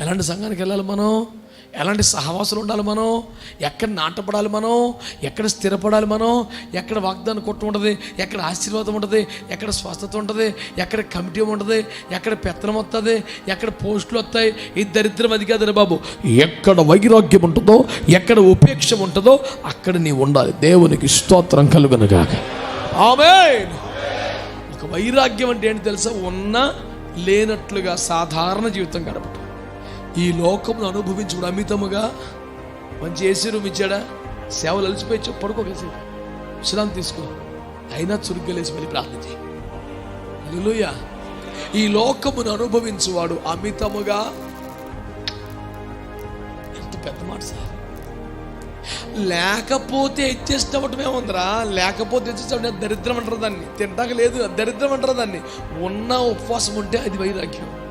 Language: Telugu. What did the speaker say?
ఎలాంటి సంఘానికి వెళ్ళాలి మనం? ఎలాంటి సహవాసులు ఉండాలి మనం? ఎక్కడ నాటపడాలి మనం? ఎక్కడ స్థిరపడాలి మనం? ఎక్కడ వాగ్దానం కొట్టు ఉంటుంది? ఎక్కడ ఆశీర్వాదం ఉంటుంది? ఎక్కడ స్వస్థత ఉంటుంది? ఎక్కడ కమిటీ ఉంటుంది? ఎక్కడ పెత్తనం వస్తుంది ఎక్కడ పోస్టులు వస్తాయి ఈ దరిద్రం అది కాదని బాబు. ఎక్కడ వైరాగ్యం ఉంటుందో ఎక్కడ ఉపేక్ష ఉంటుందో అక్కడ నీ ఉండాలి. దేవునికి స్తోత్రం కలుగునగాక. ఆమె ఒక వైరాగ్యం అంటే ఏంటి తెలుసా? ఉన్న లేనట్లుగా సాధారణ జీవితం గడపటం. ఈ లోకమును అనుభవించుకుడు అమితముగా మంచి ఏసీ రూమ్ ఇచ్చాడా సేవలు అలసిపోయి చెప్పు విశ్రాంతి తీసుకో. అయినా చురుగ్గలేసి మళ్ళీ ప్రార్థన చేయి. ఈ లోకమును అనుభవించువాడు అమితముగా. ఎంత పెద్ద మాట సార్. లేకపోతే ఇచ్చేసినప్పుడు ఉందిరా లేకపోతే ఇచ్చేసినప్పుడు దరిద్రం అంటారు దాన్ని? తింటాక లేదు దరిద్రం అంటారు దాన్ని. ఉన్న ఉపవాసం ఉంటే అది వైరాగ్యం.